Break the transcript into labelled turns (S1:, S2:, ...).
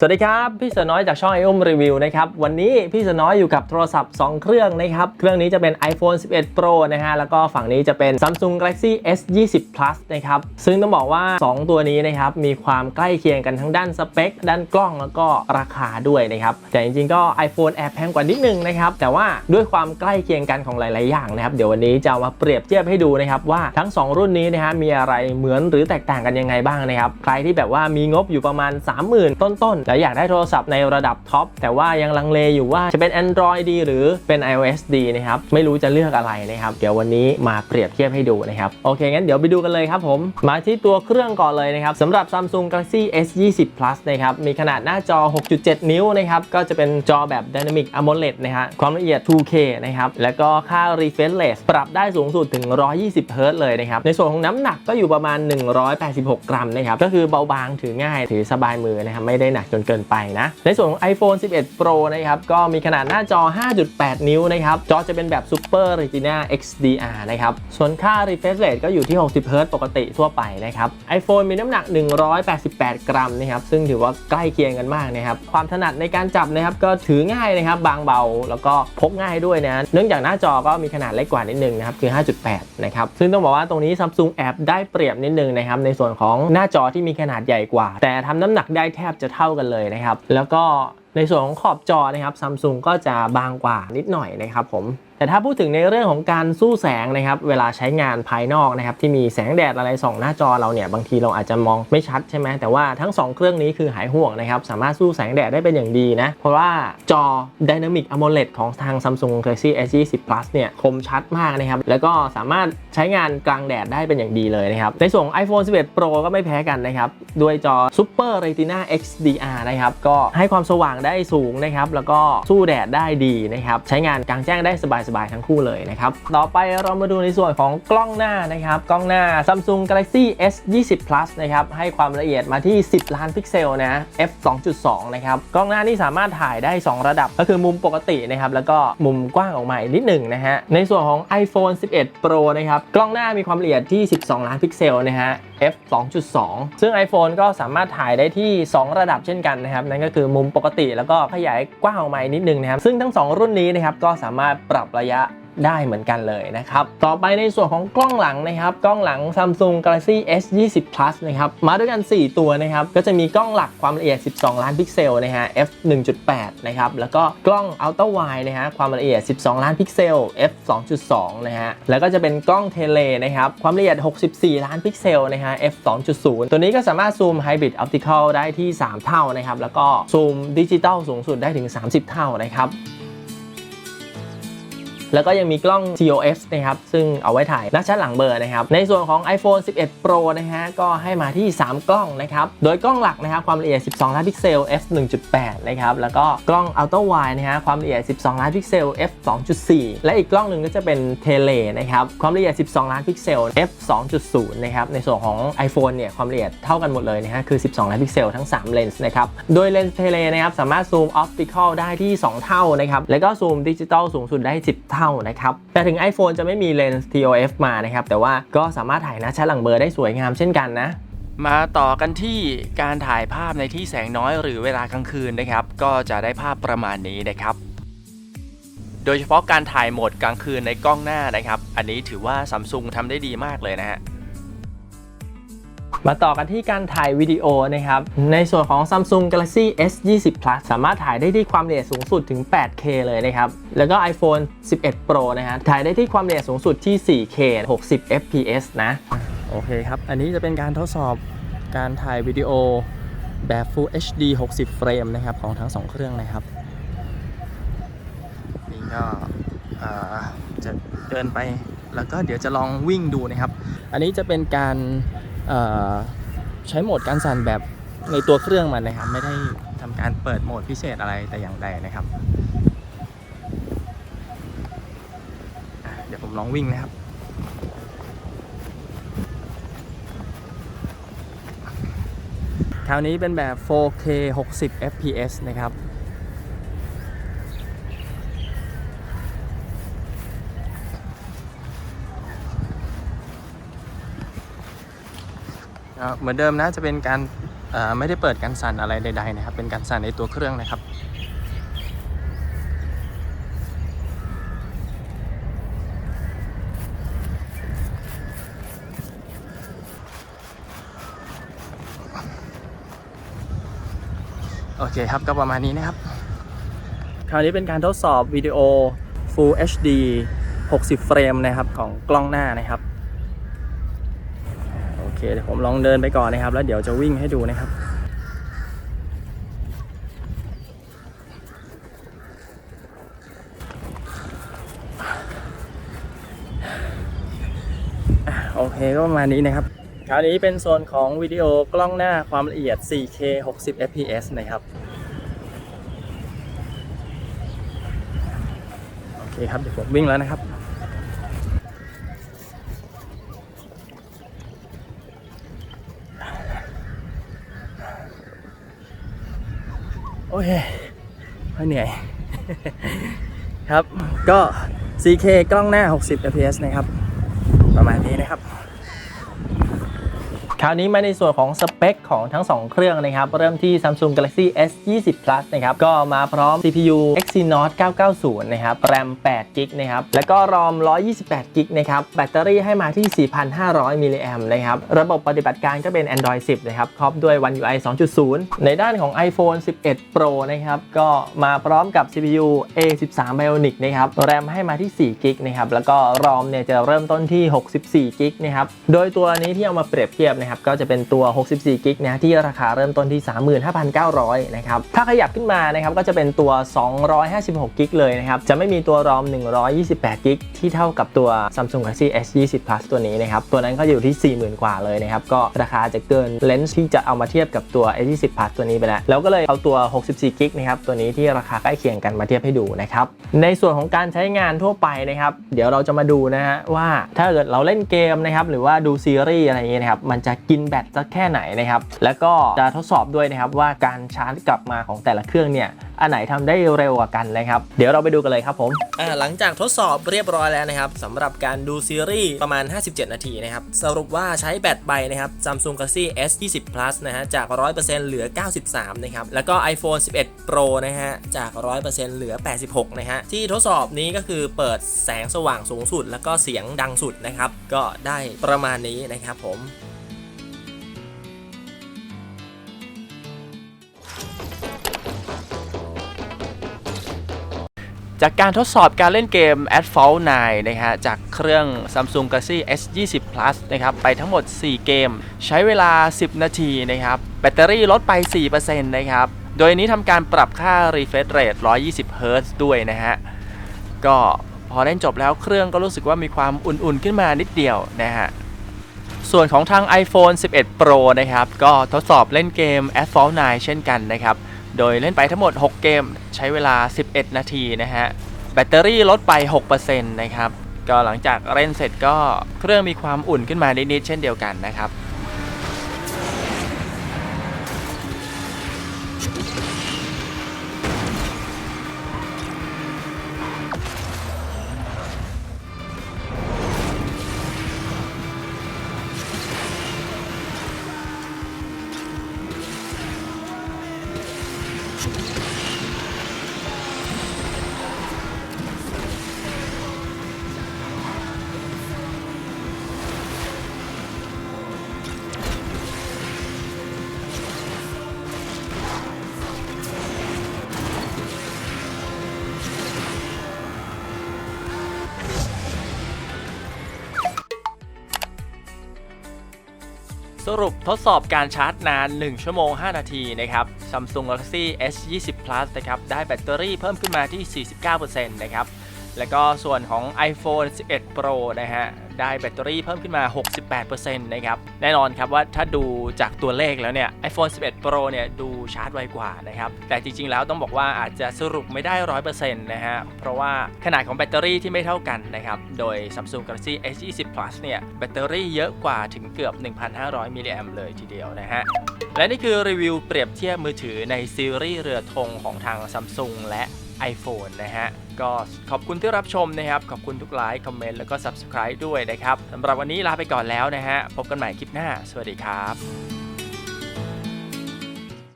S1: สวัสดีครับพี่เสือน้อยจากช่องไออุ้มรีวิวนะครับวันนี้พี่เสือน้อยอยู่กับโทรศัพท์ 2 เครื่องนะครับเครื่องนี้จะเป็น iPhone 11 Pro นะฮะแล้วก็ฝั่งนี้จะเป็น Samsung Galaxy S 20 Plus นะครับซึ่งต้องบอกว่า 2 ตัวนี้นะครับมีความใกล้เคียงกันทั้งด้านสเปค ด้านกล้องแล้วก็ราคาด้วยนะครับแต่จริงๆก็ iPhone แอบแพงกว่านิดนึงนะครับแต่ว่าด้วยความใกล้เคียงกันของหลาย ๆ อย่างนะครับเดี๋ยววันนี้จะมาเปรียบเทียบให้ดูนะครับว่าทั้ง 2 รุ่นนี้นะฮะมีอะไรเหมือนหรือแตกต่างกันยังไงบ้างนะครับใครที่แบบว่ามีงบอยู่ประมาณ 30,000 ต้นๆแล้วอยากได้โทรศัพท์ในระดับท็อปแต่ว่ายังลังเลอยู่ว่าจะเป็น Android ดี หรือเป็น iOS ดีนะครับไม่รู้จะเลือกอะไรนะครับเดี๋ยววันนี้มาเปรียบเทียบให้ดูนะครับโอเคงั้นเดี๋ยวไปดูกันเลยครับผมมาที่ตัวเครื่องก่อนเลยนะครับสำหรับ Samsung Galaxy S 20 Plus นะครับมีขนาดหน้าจอ 6.7 นิ้วนะครับก็จะเป็นจอแบบ Dynamic AMOLED นะฮะความละเอียด 2K นะครับแล้วก็ค่า refresh rate ปรับได้สูงสุดถึง 120 Hz เลยนะครับในส่วนของน้ำหนักก็อยู่ประมาณ 186 กรัมนะครับก็คือเบาบางถือง่ายถือสบายมือนะครับไม่ได้หนักจนเกินไปนะ ในส่วนของ iPhone 11 Pro นะครับ ก็มีขนาดหน้าจอ 5.8 นิ้วนะครับ จอจะเป็นแบบ Super Retina XDR นะครับ ส่วนค่า refresh rate ก็อยู่ที่ 60 Hz ปกติทั่วไปนะครับ iPhone มีน้ำหนัก 188 กรัมนะครับ ซึ่งถือว่าใกล้เคียงกันมากนะครับ ความถนัดในการจับนะครับ ก็ถือง่ายนะครับ บางเบา แล้วก็พกง่ายด้วยนะ เนื่องจากหน้าจอก็มีขนาดเล็กกว่านิดนึงนะครับ คือ 5.8 นะครับ ซึ่งต้องบอกว่าตรงนี้ Samsung แอบได้เปรียบนิดนึงนะครับ ในส่วนของหน้าจอที่มีขนาดใหญ่กว่า แต่ทำน้ำหนักได้แทบจะเท่ากันเลยนะครับ แล้วก็ในส่วนของขอบจอนะครับซัมซุงก็จะบางกว่านิดหน่อยนะครับผม แต่ถ้าพูดถึงในเรื่องของการสู้แสงนะครับเวลาใช้งานภายนอกนะครับที่มีแสงแดดอะไรส่องหน้าจอเราเนี่ยบางทีเราอาจจะมองไม่ชัดใช่ไหมแต่ว่าทั้ง 2 เครื่องนี้คือหายห่วงนะครับสามารถสู้แสงแดดได้เป็นอย่างดีนะเพราะว่าจอ Dynamic AMOLED ของทาง Samsung Galaxy S 20 Plus เนี่ยคมชัดมากนะครับแล้วก็สามารถใช้งานกลางแดดได้เป็นอย่างดีเลยนะครับในส่วนของ iPhone 11 Pro ก็ไม่แพ้กันนะครับด้วยจอ Super Retina XDR นะครับก็ให้ความสว่างได้สูงนะครับแล้วก็สู้แดดได้ดีนะครับใช้งานกลางแจ้งได้สบายๆทั้งคู่เลยนะครับ ต่อไปเรามาดูในส่วนของกล้องหน้านะครับ กล้องหน้า Samsung Galaxy S 20 Plus นะครับ ให้ความละเอียดมาที่ 10 ล้านพิกเซลนะ f 2.2 นะครับ กล้องหน้านี่สามารถถ่ายได้ 2 ระดับ ก็คือมุมปกตินะครับ แล้วก็มุมกว้างออกมาอีกนิดหนึ่งนะฮะ ในส่วนของ iPhone 11 Pro นะครับ กล้องหน้ามีความละเอียดที่ 12 ล้านพิกเซลนะฮะ f 2.2 ซึ่ง iPhone ก็สามารถถ่ายได้ที่ 2 ระดับเช่นกันนะครับ นั่นก็คือมุมปกติแล้วก็ขยายกว้างออกมานิดนึงนะครับ ซึ่งทั้ง 2 รุ่นนี้นะครับก็สามารถปรับระยะ ได้เหมือนกันเลยนะครับ ต่อไปในส่วนของกล้องหลังนะครับ กล้องหลัง Samsung Galaxy S 20 Plus นะครับ มาด้วยกัน 4 ตัวนะครับ ก็จะมีกล้องหลักความละเอียด 12 ล้านพิกเซลนะฮะ f 1.8 นะครับ แล้วก็กล้อง Ultra Wide นะฮะ ความละเอียด 12 ล้านพิกเซล f 2.2 นะฮะ แล้วก็จะเป็นกล้องเทเลนะครับ ความละเอียด 64 ล้านพิกเซลนะฮะ f 2.0 ตัวนี้ก็สามารถซูม Hybrid Optical ได้ที่ 3 เท่านะครับ แล้วก็ซูมดิจิตอลสูงสุดได้ถึง 30 เท่านะครับ แล้วก็ยังมีกล้อง TOF นะครับ ซึ่งเอาไว้ถ่ายหน้าชัดหลังเบอร์นะครับ ในส่วนของ iPhone 11 Pro นะฮะ ก็ให้มาที่ 3 กล้องนะครับ โดยกล้องหลักนะครับ ความละเอียด 12 ล้านพิกเซล f 1.8 นะครับ แล้วก็กล้อง Ultra Wide นะฮะ ความละเอียด 12 ล้านพิกเซล f 2.4 และอีกกล้องหนึ่งก็จะเป็นเทเลนะครับ ความละเอียด 12 ล้านพิกเซล f 2.0 นะครับ ในส่วนของ iPhone เนี่ย ความละเอียดเท่ากันหมดเลยนะฮะ คือ 12 ล้านพิกเซลทั้ง 3 เลนส์นะครับ โดยเลนส์เทเลนะครับ สามารถซูมออปติคอลได้ที่ 2 เท่านะครับ แล้วก็ซูมดิจิตอลสูงสุดได้ 10 เท่านะครับ แต่ถึง iPhone จะไม่มีเลนส์ TOF มานะครับ แต่ว่าก็สามารถถ่ายหน้าชัดหลังเบอร์ได้สวยงามเช่นกันนะ
S2: มาต่อกันที่การถ่ายภาพในที่แสงน้อยหรือเวลากลางคืนนะครับ ก็จะได้ภาพประมาณนี้นะครับ โดยเฉพาะการถ่ายโหมดกลางคืนในกล้องหน้านะครับ อันนี้ถือว่าซัมซุงทำได้ดีมากเลยนะฮะ
S1: มาต่อกันที่การถ่ายวิดีโอนะครับ ในส่วนของ Samsung Galaxy S 20 Plus สามารถถ่ายได้ที่ความละเอียดสูงสุดถึง 8K เลยนะครับ แล้วก็ iPhone 11 Pro นะฮะ ถ่ายได้ที่ความละเอียดสูงสุดที่ 4K 60 fps นะ โอเคครับ อันนี้จะเป็นการทดสอบการถ่ายวิดีโอแบบ Full HD 60 เฟรมนะครับ ของทั้ง 2 เครื่องนะครับ นี่ก็อ่าจะเดินไปแล้วก็เดี๋ยวจะลองวิ่งดูนะครับ อันนี้จะเป็นการ ใช้โหมดการสั่นแบบในตัวเครื่องมันนะครับ ไม่ได้ทำการเปิดโหมดพิเศษอะไรแต่อย่างใดนะครับ เดี๋ยวผมลองวิ่งนะครับคราวนี้เป็นแบบ 4K 60 fps นะครับ เหมือนเดิมนะจะเป็นการ
S2: ไม่ได้เปิดการสั่นอะไรใดๆนะครับ เป็นการสั่นในตัวเครื่องนะครับโอเคครับก็ประมาณนี้นะครับ คราวนี้เป็นการทดสอบวิดีโอ Full HD 60 เฟรมนะครับของกล้องหน้านะครับ เคเดี๋ยวผมลองเดินไปก่อนนะครับ แล้วเดี๋ยวจะวิ่งให้ดูนะครับโอเคก็ประมาณนี้นะครับคราวนี้เป็นโซนของวิดีโอกล้องหน้าความละเอียด 4K 60 fps นะครับ โอเคครับ เดี๋ยวผมวิ่งแล้วนะครับ อเคเหนื่อย ครับ ก็ CK กล้องหน้า 60 fps นะครับ ประมาณนี้นะครับ คราวนี้มาในส่วนของสเปคของทั้ง 2 เครื่องนะครับ เริ่มที่ Samsung Galaxy S 20 Plus นะครับ ก็มาพร้อม CPU Exynos 990 นะครับ RAM 8 GB นะครับ แล้วก็ ROM 128 GB นะครับ แบตเตอรี่ให้มาที่ 4,500 มิลลิแอมนะครับ ระบบปฏิบัติการก็เป็น Android 10 นะครับ ครอบด้วย One UI 2.0 ในด้านของ iPhone 11 Pro นะครับ ก็มาพร้อมกับ CPU A13 Bionic นะครับ RAM ให้มาที่4 GB นะครับ แล้วก็ ROM เนี่ยจะเริ่มต้นที่ 64 GB นะครับ โดยตัวนี้ที่เอามาเปรียบเทียบนะครับก็จะเป็นตัว 64กิกนะที่ราคาเริ่มต้นที่ 35,900 นะครับถ้าขยับขึ้นมานะครับก็จะเป็นตัว 256กิกเลยนะครับจะไม่มีตัวรอม 128กิกที่เท่ากับตัว Samsung Galaxy S20 Plus ตัวนี้นะครับตัวนั้นก็อยู่ที่ 40,000 กว่าเลยนะครับก็ราคาจะเกินเลนส์ที่จะเอามาเทียบกับตัว S20 Plus ตัวนี้ไปแล้วแล้วก็เลยเอาตัว 64กิกนะครับตัวนี้ที่ราคาใกล้เคียงกันมาเทียบให้ดูนะครับในส่วนของการใช้งานทั่วไปนะครับเดี๋ยวเราจะมาดูนะฮะว่าถ้าเกิดเราเล่นเกมนะครับหรือว่าดูซีรีส์อะไรอย่างเงี้ยนะครับมันจะกินแบตสักแค่ไหนนะครับ แล้วก็จะทดสอบด้วยนะครับว่าการชาร์จกลับมาของแต่ละเครื่องเนี่ยอันไหนทำได้เร็วกว่ากันนะครับ เดี๋ยวเราไปดูกันเลยครับผมหลังจากทดสอบเรียบร้อยแล้วนะครับสำหรับการดูซีรีส์ประมาณ 57 นาทีนะครับ สรุปว่าใช้แบตไปนะครับ Samsung Galaxy S 20 Plus นะฮะจาก 100%เหลือ 93 นะครับ แล้วก็ iPhone 11 Pro นะฮะจาก 100%เหลือ 86 นะฮะที่ทดสอบนี้ก็คือเปิดแสงสว่างสูงสุด แล้วก็เสียงดังสุดนะครับ ก็ได้ประมาณนี้นะครับผม จากการทดสอบการเล่นเกม Asphalt 9 นะฮะจากเครื่อง Samsung Galaxy S20 Plus นะครับไปทั้งหมด 4 เกม ใช้เวลา 10 นาทีนะครับแบตเตอรี่ลดไป 4%นะครับโดยนี้ทำการปรับค่า refresh rate 120 Hz ด้วยนะฮะก็พอเล่นจบแล้วเครื่องก็รู้สึกว่ามีความอุ่นๆขึ้นมานิดเดียวนะฮะส่วนของทาง iPhone 11 Pro นะครับก็ทดสอบเล่นเกม Asphalt 9 เช่นกันนะครับ โดยเล่นไปทั้งหมด 6 เกมใช้เวลา 11 นาทีนะฮะ แบตเตอรี่ลดไป 6%นะครับ ก็หลังจากเล่นเสร็จก็เครื่องมีความอุ่นขึ้นมานิดๆเช่นเดียวกันนะครับ Thank you. สรุปทดสอบการชาร์จนาน 1 ชั่วโมง 5 นาทีนะครับ Samsung Galaxy S20 Plus นะครับ ได้แบตเตอรี่เพิ่มขึ้นมาที่ 49%นะครับ แล้วก็ส่วนของ iPhone 11 Pro นะฮะ ได้แบตเตอรี่เพิ่มขึ้นมา 68%นะครับ แน่นอนครับว่าถ้าดูจากตัวเลขแล้วเนี่ย iPhone 11 Pro เนี่ยดูชาร์จไวกว่านะครับ แต่จริงๆแล้วต้องบอกว่าอาจจะสรุปไม่ได้ 100%นะฮะ เพราะว่าขนาดของแบตเตอรี่ที่ไม่เท่ากันนะครับ โดย Samsung Galaxy S20 Plus เนี่ยแบตเตอรี่เยอะกว่าถึงเกือบ 1,500 มิลลิแอมเลยทีเดียวนะฮะ และนี่คือรีวิวเปรียบเทียบมือถือในซีรีส์เรือธงของทาง Samsung และ iPhone นะฮะ ก็ขอบคุณที่รับชมนะครับ ขอบคุณทุกไลค์ คอมเมนต์ แล้วก็ Subscribe ด้วยนะครับสำหรับวันนี้ลาไปก่อนแล้วนะฮะ พบกันใหม่คลิปหน้า สวัสดีครับ